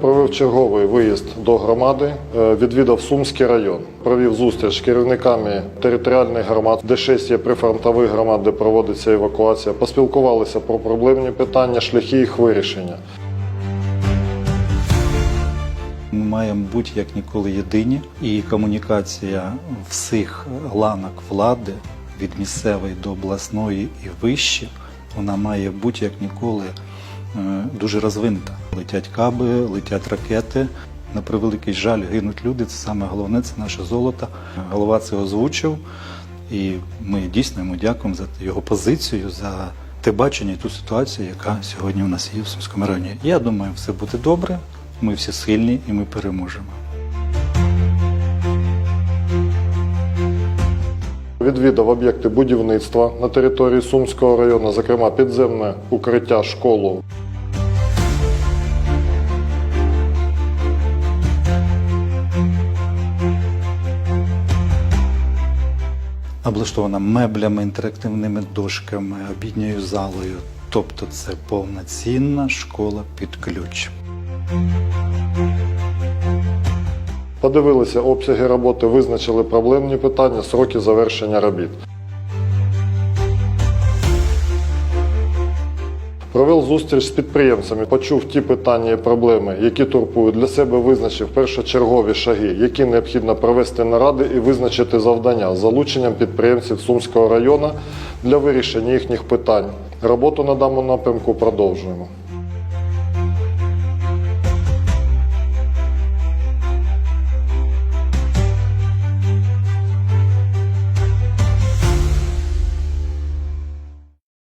Зробив черговий виїзд до громади, е, відвідав Сумський район, провів зустріч з керівниками територіальних громад, де шість є прифронтових громад, де проводиться евакуація. Поспілкувалися про проблемні питання, шляхи їх вирішення. Ми маємо бути як ніколи єдині, і комунікація всіх ланок влади від місцевої до обласної і вище, вона має бути як ніколи дуже розвинута. Летять каби, летять ракети. На превеликий жаль, гинуть люди. Це саме головне, це наше золото. Голова це озвучив, і ми дійсно йому дякуємо за його позицію, за те бачення і ту ситуацію, яка сьогодні у нас є в Сумському районі. Я думаю, все буде добре. Ми всі сильні і ми переможемо. Відвідав об'єкти будівництва на території Сумського району, зокрема підземне укриття школу. Облаштована меблями, інтерактивними дошками, обідньою залою. Тобто це повноцінна школа під ключ. Подивилися обсяги роботи, визначили проблемні питання, сроки завершення робіт. Провел зустріч з підприємцями, почув ті питання і проблеми, які турбують для себе, визначив першочергові шаги, які необхідно провести наради і визначити завдання з залученням підприємців Сумського району для вирішення їхніх питань. Роботу на даному напрямку продовжуємо.